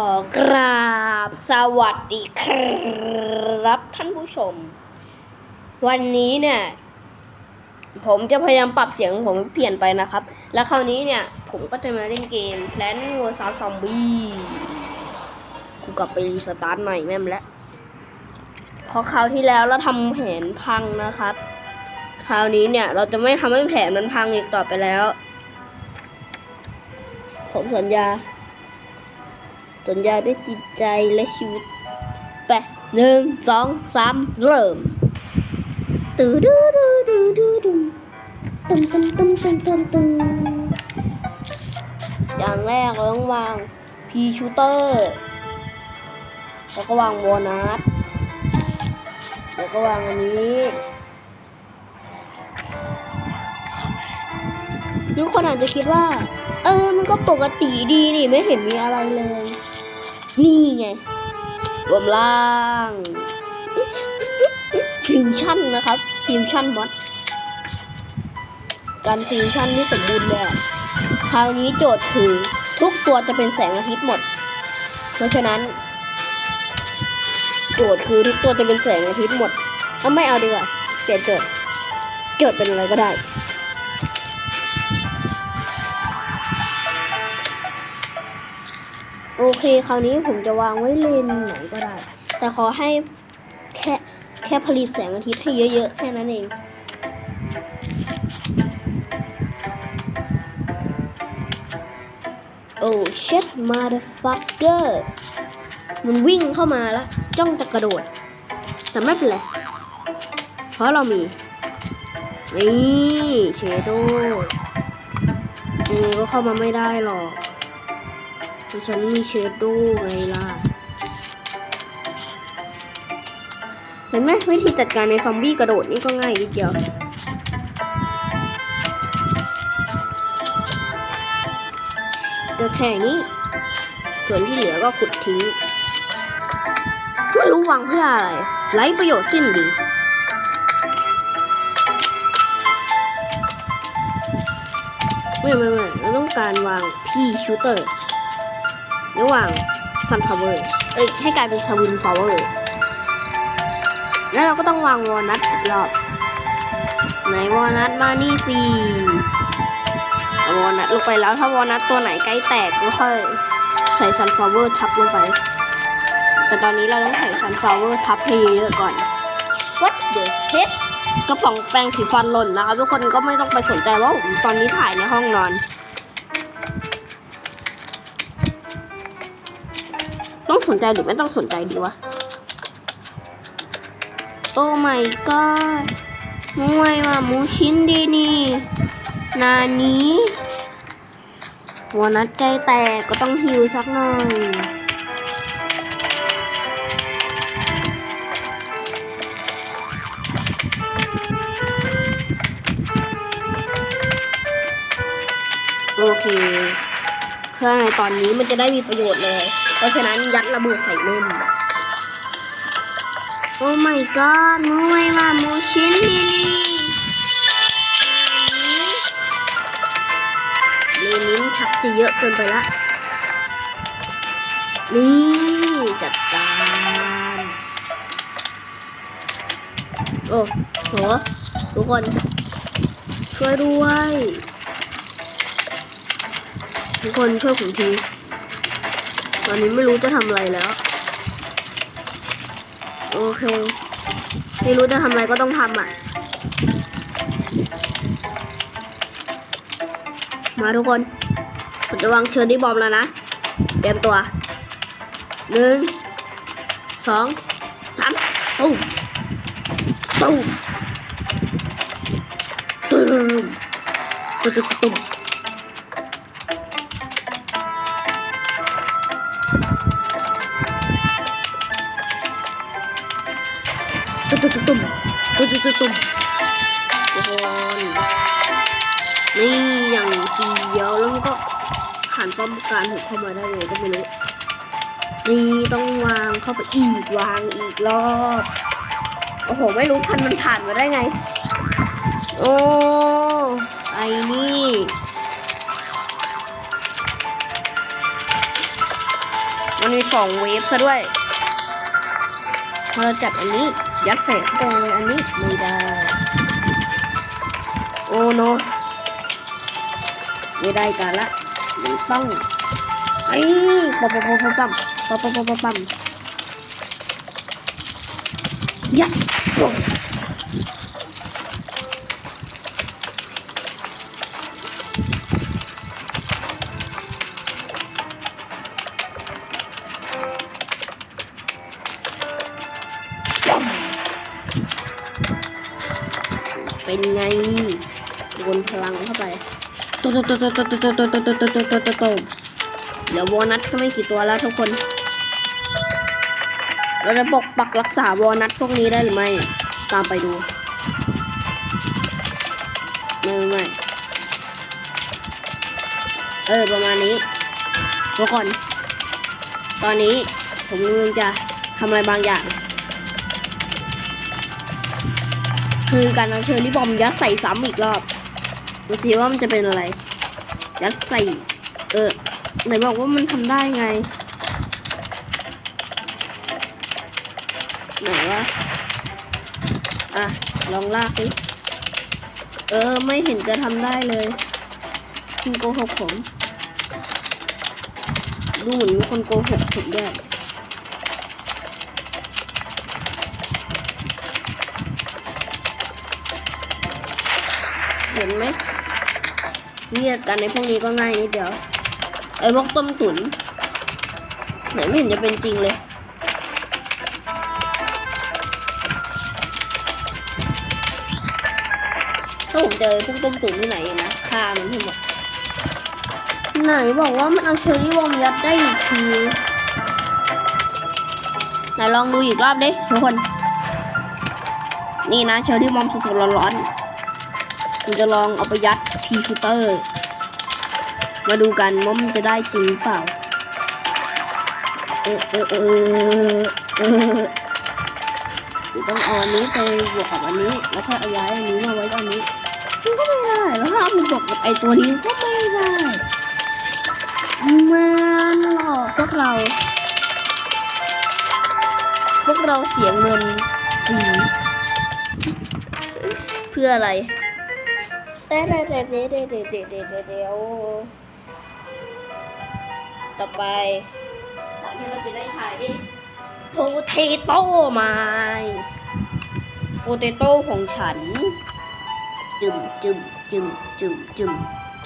ขอกราบสวัสดีครับท่านผู้ชม วันนี้เนี่ย ผมจะพยายามปรับเสียงผมให้เปลี่ยนไปนะครับ แล้วคราวนี้เนี่ย ผมก็จะมาเล่นเกม Plant vs Zombie กูกลับไปรีสตาร์ทใหม่แม่มแล้วเพราะคราวที่แล้วเราทำแผนพังนะครับ คราวนี้เนี่ย เราจะไม่ทำให้แผนมันพังอีกต่อไปแล้ว ผมสัญญา สัญญาได้จิตใจและชีวิตไปหนึ่งสองสามเริ่มตื่ดูดูดูดูดูตุ้มตุ้มตุ้มตุ้มตุ้มตุ้มอย่างแรกเราต้องวางพีชูเตอร์แล้วก็วางวอนัทแล้วก็วางอันนี้ทุกคนอาจจะคิดว่า เออ มันก็ปกติดีนี่ไม่เห็นมีอะไรเลย นี่ไงรวมล่างฟิวชั่นนะครับฟิวชั่นมอดการฟิวชั่นนี่สมบูรณ์เลยคราวนี้โจทย์คือทุกตัวจะเป็นแสงอาทิตย์หมด เพราะฉะนั้น โจทย์คือทุกตัวจะเป็นแสงอาทิตย์หมดเอาไม่เอาดีกว่าเปลี่ยนโจทย์โจทย์เป็นอะไรก็ได้ โอเค คราวนี้ผมจะวางไว้เลนไหนก็ได้ แต่ขอให้แค่แค่ผลิตแสงอาทิตย์ให้เยอะๆ แค่นั้นเอง โอ้เช็ดมาเดฟักเกอร์มันวิ่งเข้ามาแล้ว จ้องจะกระโดด แต่ไม่เป็นไร เพราะเรามี นี่เชโดนี่ก็เข้ามาไม่ได้หรอก ฉันมีเชดโดูไงล่ะ เห็นไหมวิธีจัดการในซอมบี้กระโดดนี่ก็ง่ายนิดเดียวก็แค่นี้ ส่วนที่เหลือก็ขุดทิ้ง ไม่รู้วางเพื่ออะไรไร้ประโยชน์สิ้นดีไม่ไม่ไม่เราต้องการวางที่ชูเตอร์ ระหว่างซันพาวเวอร์เอ้ยให้กลายเป็นสวินพาวเวอร์แล้วเราก็ต้องวางวอลนัทอีกรอบไหนวอลนัทมานี่สิเอาวอลนัทลงไปแล้วถ้าวอลนัทตัวไหนใกล้แตกก็ค่อยใส่ซันฟลาวเวอร์ทับลงไป แต่ตอนนี้เราต้องใส่ซันฟลาวเวอร์ทับให้เยอะก่อน What the heck กระป๋องแปรงสีฟันหล่นนะคะทุกคนก็ไม่ต้องไปสนใจว่าผมตอนนี้ถ่ายในห้องนอน สนใจหรือไม่ต้องสนใจดีวะ โอ้ my god มวยว่ามูชินดีนี่นานี้วอนัดใจแตกก็ต้องฮิวสักหน่อยโอเคเพื่องในตอนนี้มันจะได้มีประโยชน์เลย เพราะฉะนั้นยัดระเบิดใส่นุ่มโอ้ my god มูไมว่ามูชินนี่นี่นิ้นชักจะเยอะเกินไปละ นี่จัดการโอ้โหทุกคน ช่วยด้วย ทุกคนช่วยผมที ตอนนี้ไม่รู้จะทำอะไรแล้ว โอเค ไม่รู้จะทำอะไรก็ต้องทำอะ มาทุกคนผมจะวางเชอร์รี่บอมแล้วนะ เตรียมตัว หนึ่ง สอง สามตุ้มตุ้มตุ้มตุ้มตุ้ม ตุ้มตุ้มตุ้มตุ้มทุกคนนี่อย่างเดียวแล้วมันก็ผ่านป้อมการหุบเข้ามาได้ไงก็ไม่รู้นี่ต้องวางเข้าไปอีกวางอีกรอบโอ้โห ไม่รู้พันมันผ่านมาได้ไง โอ้ไอ้นี่มันมีสองเวฟซะด้วยเราจับอันนี้ ยัดใส่เข้าไปในอันนี้ไม่ได้ โอ้โนไม่ได้กันละมันต้องไอ้ปั๊มปั๊มปั๊มปั๊มปั๊มปั๊มปั๊มปั๊มปั๊มยัด เป็นไงวนพลังเข้าไปโตโตโตโตโตโตโตโตโตโตโตโตโตโตเดี๋ยววอนัทก็ไม่กี่ตัวแล้วทุกคน เราจะปกปักรักษาวอนัทพวกนี้ได้หรือไม่ ตามไปดู ไม่ไม่ไม่เออประมาณนี้ทุกคนตอนนี้ผมกำลังจะทำอะไรบางอย่าง คือการเอาเชอร์รี่บอมยัดใส่ซ้ำอีกรอบดูสิว่ามันจะเป็นอะไร ยัดใส่ เออไหนบอกว่ามันทำได้ไง ไหนวะ อะ ลองลากสิเออ ไม่เห็นจะทำได้เลยคุณโกหกผม ดูเหมือนมีคนโกหกผมด้วย เห็นไหมเนี่ยการในพวกนี้ก็ง่ายนิดเดียว ไอ้พวกต้มตุ๋นไหนไม่เห็นจะเป็นจริงเลย ถ้าผมเจอพวกต้มตุ๋นที่ไหนนะฆ่ามันให้หมดไหนบอกว่ามันเอาเชอรี่วอมยัดได้อีกทีไหนลองดูอีกรอบดิทุกคน นี่นะเชอรี่วอมสดๆร้อนๆ ผมจะลองเอาไปยัดพีชูเตอร์ มาดูกันว่ามันจะได้จริงหรือเปล่า เออเออเออเออต้องเอาอันนี้ไปบวกกับอันนี้ แล้วก็เอาย้ายอันนี้มาไว้ตรงนี้มันก็ไม่ได้แล้วถ้าเอาไปบวกกับไอตัวนี้ก็ไม่ได้มันหลอกพวกเรา พวกเราเสียเงินฟรีเพื่ออะไร เด้เด้เด้เด้เด้เด้เด้เด้เด้เด้โอต่อไปตอนที่เราจะได้ถ่ายดิโพเทโต้ไม้โพเทโต้ของฉัน จึมจึมจึมจึมจึม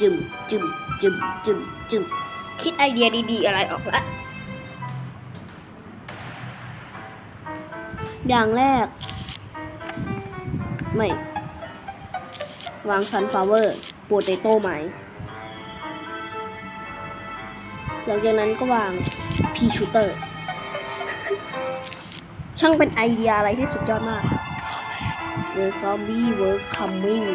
จึมจึมจึมจึมจึมคิดไอเดียดีๆอะไรออกละอย่างแรก ไม่ วางซันฟลาเวอร์โปเตโต้ไหมหลังจากนั้นก็วางพีชูเตอร์ช่างเป็นไอเดียอะไรที่สุดยอดมาก The zombie were coming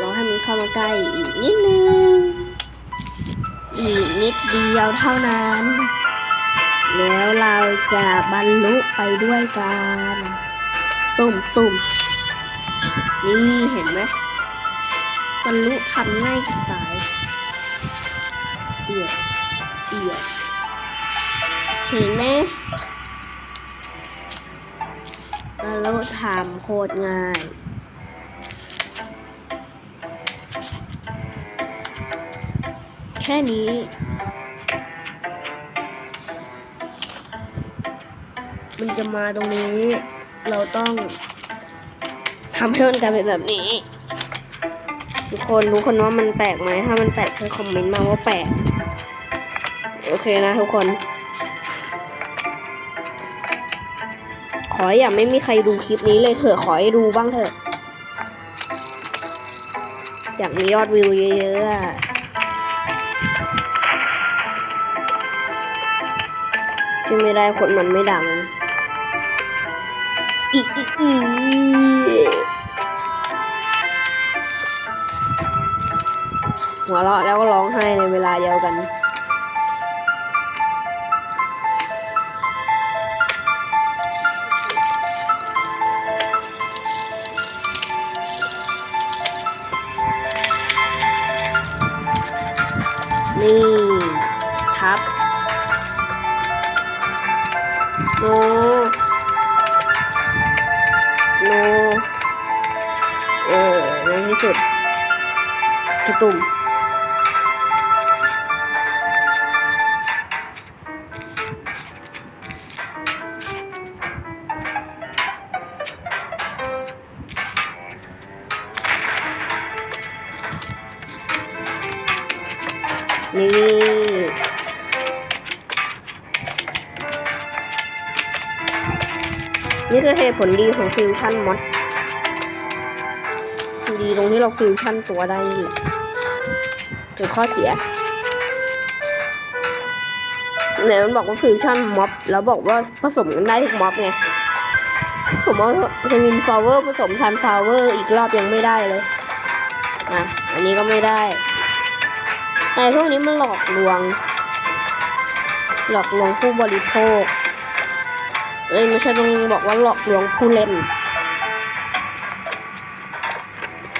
รอให้มันเข้ามาใกล้อีกนิดนึง อีกนิดเดียวเท่านั้น แล้วเราจะบรรลุไปด้วยกันตุ่มตุ่มนี่เห็นไหมบรรลุทำง่ายจะตายเอียดเอียดเห็นไหมบรรลุทำโคตรง่ายแค่นี้ มันจะมาตรงนี้ เราต้องทำให้มันกลายเป็นแบบนี้ ทุกคนรู้คนว่ามันแปลกไหมถ้ามันแปลกช่วยคอมเมนต์มาว่าแปลก โอเคนะทุกคน ขออย่าไม่มีใครดูคลิปนี้เลยเถอะขอให้ดูบ้างเถอะ อยากมียอดวิวเยอะๆอะช่ไม่ได้คนมันไม่ดัง อีอีอีหัวเราะแล้วก็ร้องไห้ในเวลาเดียวกัน นี่คือเหตุผลดีของฟิวชั่นมอดดีตรงที่เราฟิวชั่นตัวได้นี่จุดข้อเสียไหนมันบอกว่าฟิวชั่นม็อบแล้วบอกว่าผสมกันได้ทุกม็อบไงผมว่าจะมินฟลาวเวอร์ผสมซันฟลาวเวอร์อีกรอบยังไม่ได้เลยอะอันนี้ก็ไม่ได้แต่พวกนี้มันหลอกลวง หลอกลวงผู้บริโภค เอ้ยไม่ใช่ต้องบอกว่าหลอกลวงผู้เล่น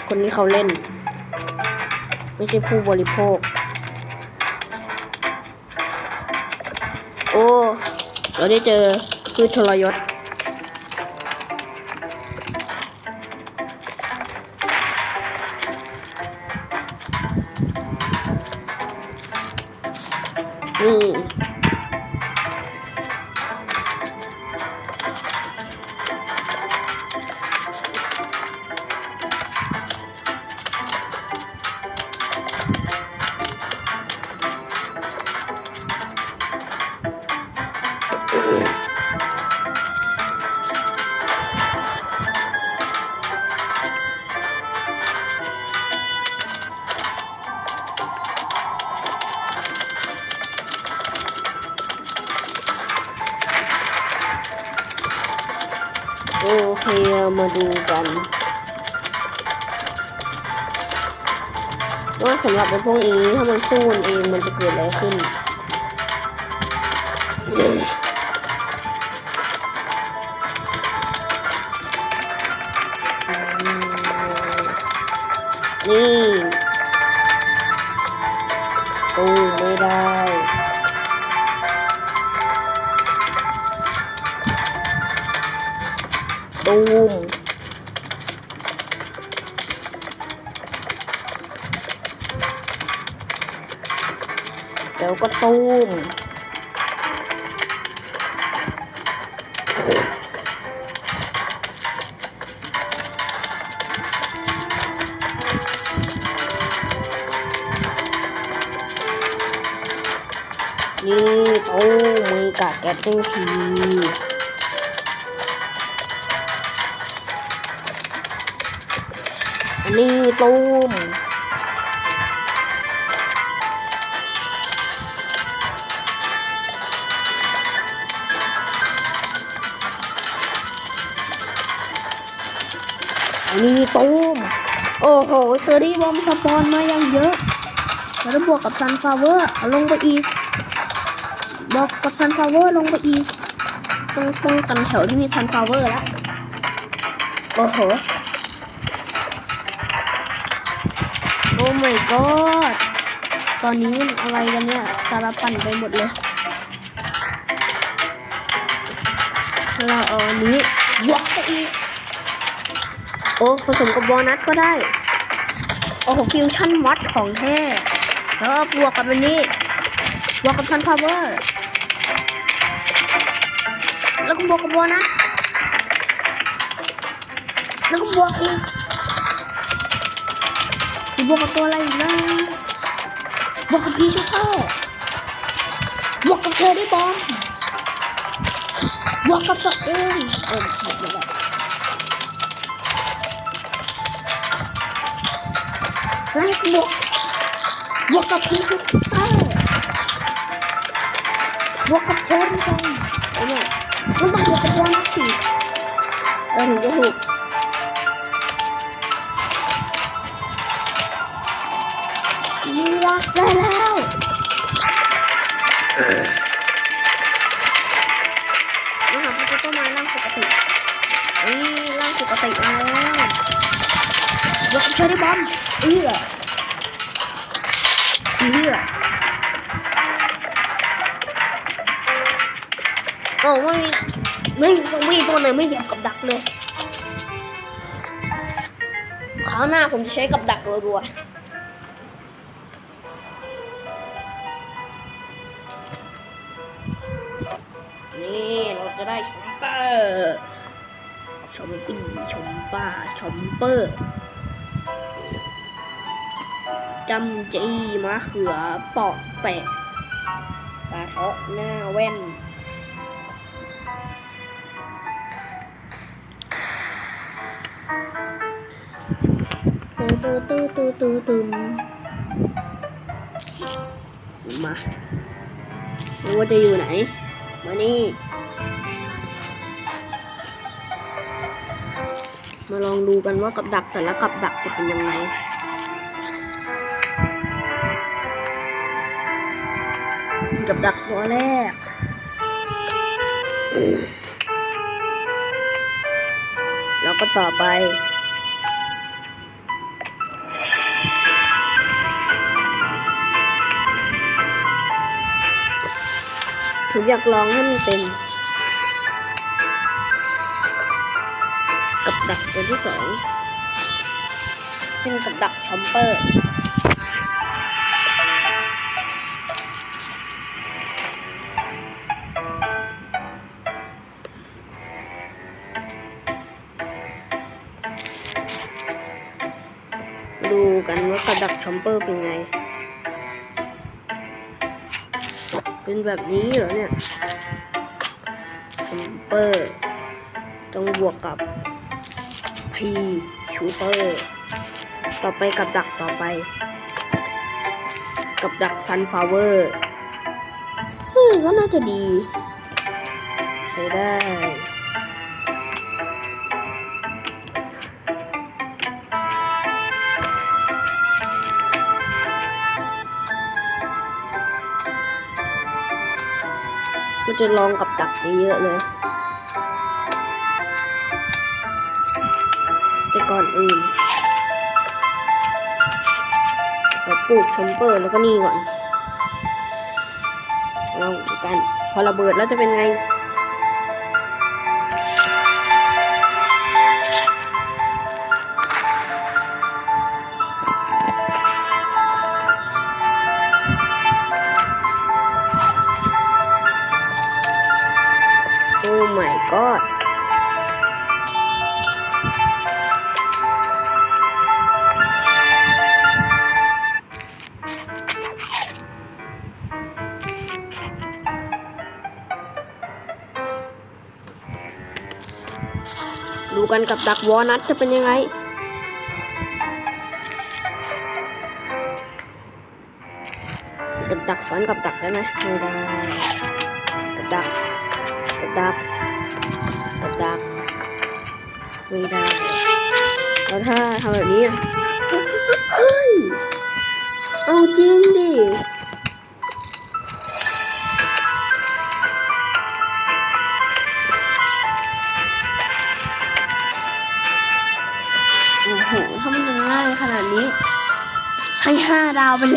คนที่เขาเล่น ไม่ใช่ผู้บริโภค โอ้ เราได้เจอพืชทรยศนี่ ว่าสำหรับไอ้พวกนี้ถ้ามันสู้กันเองมันจะเกิดอะไรขึ้นนี่ตู้ไม่ได้ตู ดี๋ยวก็ตูมนี่ตูมมีกาแกตติ้งทีนนี้ตูม นนี้ตูมโอ้โหเชอรี่บอมสปอนมาอย่างเยอะ แล้วบวกกับซันฟลาเวอร์ลงไปอีกบอกกับซันฟลาเวอร์ลงไปอีกตรงตรงกันแถวที่มีซันฟลาเวอร์แล้วโอ้โหโอ้ my god ตอนนี้อะไรกันเนี่ยสารปั่นไปหมดเลยเราเอาอันนี้บวกไปอีก โอ้ผสมกับบอนัสก็ได้ โอ้โหฟิวชั่นมอดของแท้แล้วบวกกับอันนี้บวกกับซันพาวเวอร์แล้วก็บวกกับบอนัสแล้วก็บวกอีกมีบวกกับตัวอะไรอีกนะบวกกับพีชูเตอร์บวกกับเชอร์รี่บอมบวกกับตัวเอง แล้วแล้วก็บวกบวกกับพีชูเตอร์บวกกับเชอร์รี่บอมไอ้ยมันต้องบวกกับตัวนักสิเออถึงจะถูกมีรักได้แล้วนะคะพระเจ้ามาร่างปกตินี่ร่างปกติมา แล้วก็ใช้ได้บอลเอื้อเสียโอ้ไม่ไม่ไม่ตัวไหนไม่เหยียบกับดักเลยคราวหน้าผมจะใช้กับดักรัวๆนี่เราจะได้ชมเปอร์ชมปีชมป้าชมเปอร์ จำจีมะเขือปอกแปะปลาเทาะหน้าแว่นตูตูตูตูตูตูมาว่าจะอยู่ไหน มานี่ มาลองดูกันว่ากับดักแต่ละกับดักจะเป็นยังไง กับดักตัวแรก แล้วก็ต่อไป ผมอยากลองให้มันเป็น กับดักตัวที่สอง เป็นกับดักชอมเปอร์ ชอมเปอร์เป็นไง เป็นแบบนี้เหรอเนี่ยชอมเปอร์ต้องบวกกับ P ชูเปอร์ต่อไปกับดักต่อไป กับดักซันฟลาวเวอร์เฮ้ยก็น่าจะดี ใช้ได้ จะลองกับดักเยอะเลย แต่ก่อนอื่นเราปลูกชมเปอร์แล้วก็นี่ก่อนลองดูกัน พอระเบิดแล้วจะเป็นไง กันกับดักวอนัทจะเป็นยังไง กับดักซ้อนกับดักได้ไหมไม่ได้กับดักกับดักกับดักไม่ได้แล้วถ้าทำแบบนี้เฮ้ยเอาจริงดิ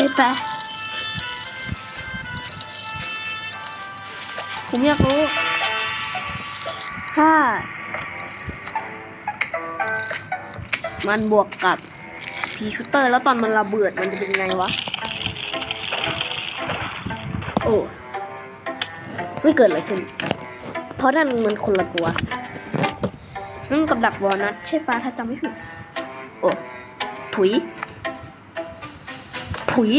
เลยไป ผมอยากรู้ถ้า มันบวกกับพีชูเตอร์แล้วตอนมันระเบิดมันจะเป็นไงวะ โอ้ไม่เกิดอะไรขึ้น เพราะนั่นมันคนละตัวนั่นกับดักวอลนัทใช่ปะถ้าจำไม่ผิดโอ้ถุย ถุย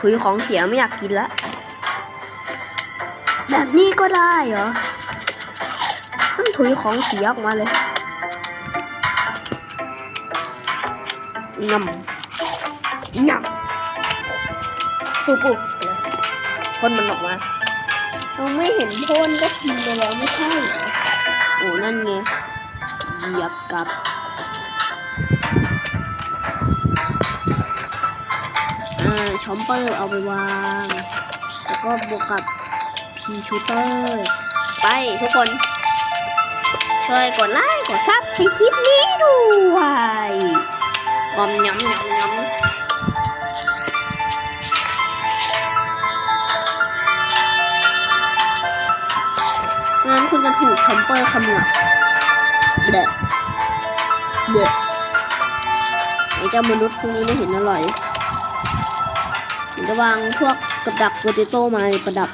ถุยของเสียไม่อยากกินละแบบนี้ก็ได้เหรอมันถุยของเสียออกมาเลยงำงำปุ๊บปุ๊บเลยพ่นมันออกมาเราไม่เห็นพ่นก็กินไปแล้วไม่ใช่เหรอโอ้นั่นไงเหยียบกับ ชอมเปอร์เอาไปวาง แล้วก็บวกกับพีชูเตอร์ไปทุกคน ช่วยกดไลค์กดซับให้คลิปนี้ด้วยงอมยำยำยำนคุณจะถูกชอมเปอร์เขมือบเด็ดเด็ดไอ้เจ้ามนุษย์พวกนี้ไม่เห็นอร่อยผม จะวางพวกกับดักโปเตโต้มาประดับ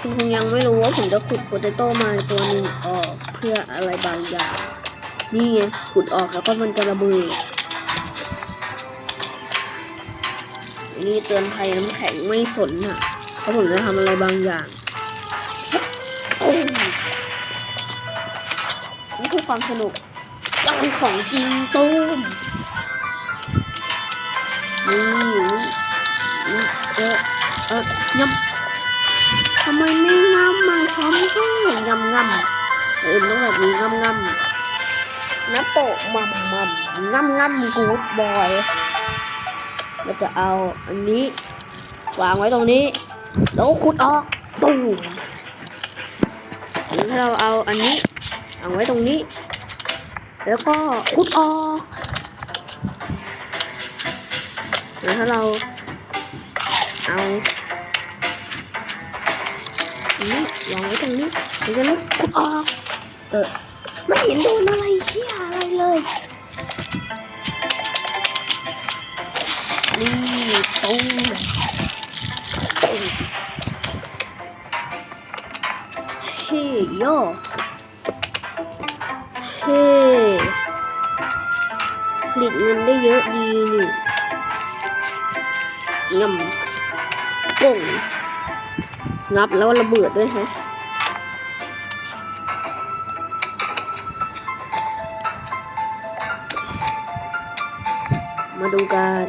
คุณคงยังไม่รู้ว่าผมจะขุดโปเตโต้มาตัวนึงออกเพื่ออะไรบางอย่าง นี่ไงขุดออกแล้วก็มันจะระเบิดอันนี้เตือนภัยน้ำแข็งไม่สนอะเพราะผมจะทำอะไรบางอย่าง ความสนุกยังของจริงตุ้มนี่เออเออยำทำไมไม่งำมาช้อมก็งำงำเอ็มต้องแบบนี้งำงำน้ำโปะมัมมัมงำงำกูดบอยเราจะเอาอันนี้ วางไว้ตรงนี้แล้วขุดออกตูมแล้วถ้าเราเอาอันนี้ วาไว้ตรงนี้ แล้วก็ขุดออกแล้วถ้าเราเอาอันนี้วางไว้ตรงนี้เดี๋ยวจะขุดออกเออไม่เห็นโดนอะไรเชี่ยอะไรเลยนี่ตุ้งตุ้งเฮ้ยโย งับแล้วระเบิดด้วยฮะมาดูกัน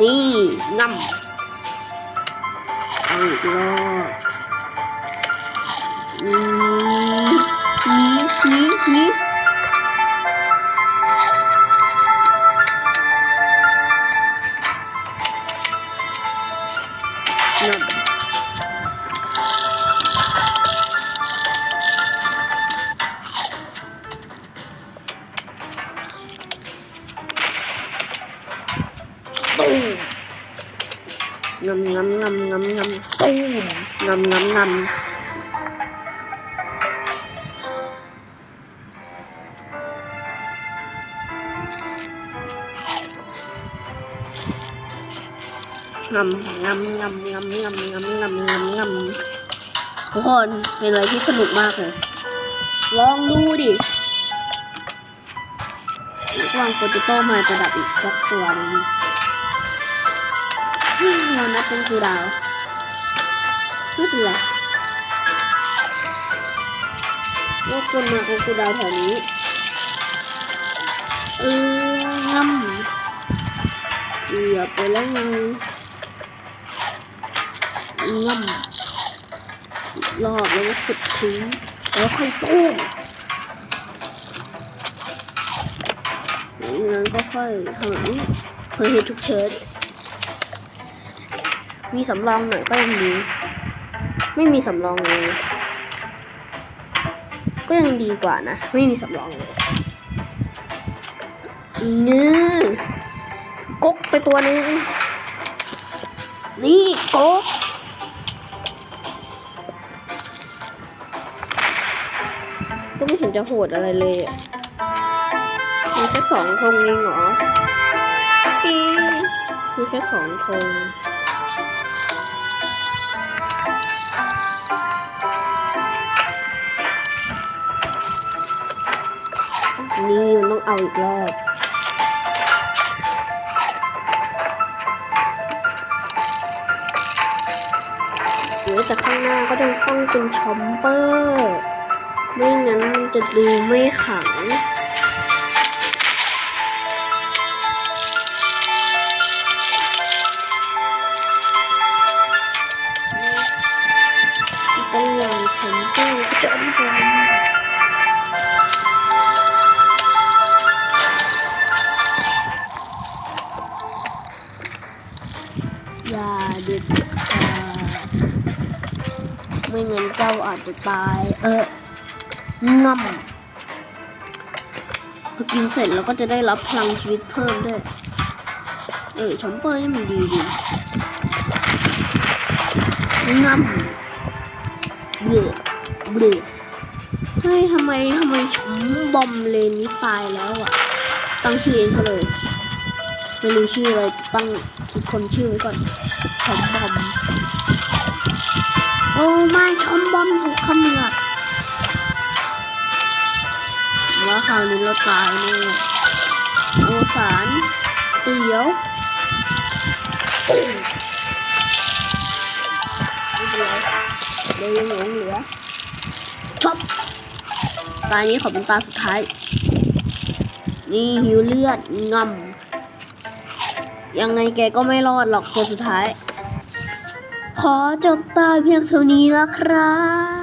นี่งับอาอีกรอบ งำงำงำงำงำงำงำงำงำทุกคนเป็นอะไรที่สนุกมากเลย ลองดูดิวางโปรติโต้มาประดับอีกสักตัวหนึงอืมเรานับเป็นคูดาวไม่เป็นไรโลกคนมาเป็นคูดาวแถวนี้ เอองำเกือบไปแล้วไง งำรอบแล้วก็ขุดทิ้งแล้วค่อยต้มงั้นก็ค่อยหันเพื่อเหตุฉุกเฉินมีสำรองหน่อยก็ยังดี ไม่มีสำรองเลย ก็ยังดีกว่านะ ไม่มีสำรองเลยนื้อกกไปตัวหนึงนี่กก จะโหดอะไรเลยอะมีแค่สองธงเองเหรอปีมีแค่สองธงนี่มันต้องเอาอีกรอบเดี๋ยวจากข้างหน้าก็จะต้องเป็นชอมเปอร์ ไม่งั้นมันจะดูไม่ขังต้องวางชมเปอร์จอมพลังอย่าด็ดขาไม่งั้นเจ้าอาจจะตาย เออ งำพอกินเสร็จเราก็จะได้รับพลังชีวิตเพิ่มด้วย เออชอมเปอร์นี่มันดีดีงำเบื่อเบื่อเฮ้ยทำไมทำไมชมบอมเลนนี้ตายแล้วอะ ตั้งชื่อเองเลย ไม่รู้ชื่ออะไรตั้งคิดคนชื่อไว้ก่อนชอมบอม โอ้ไม่ชอมบอมถูกขมือบ ว่าคราวนี้เราตายแน่โอสารเตียวเดี๋ยวยังหลงเหลือช็อบตานี้ขอเป็นตาสุดท้าย นี่หิวเลือดงำยังไงแกก็ไม่รอดหรอกคนสุดท้าย ขอจบตาเพียงเท่านี้ล้วครับ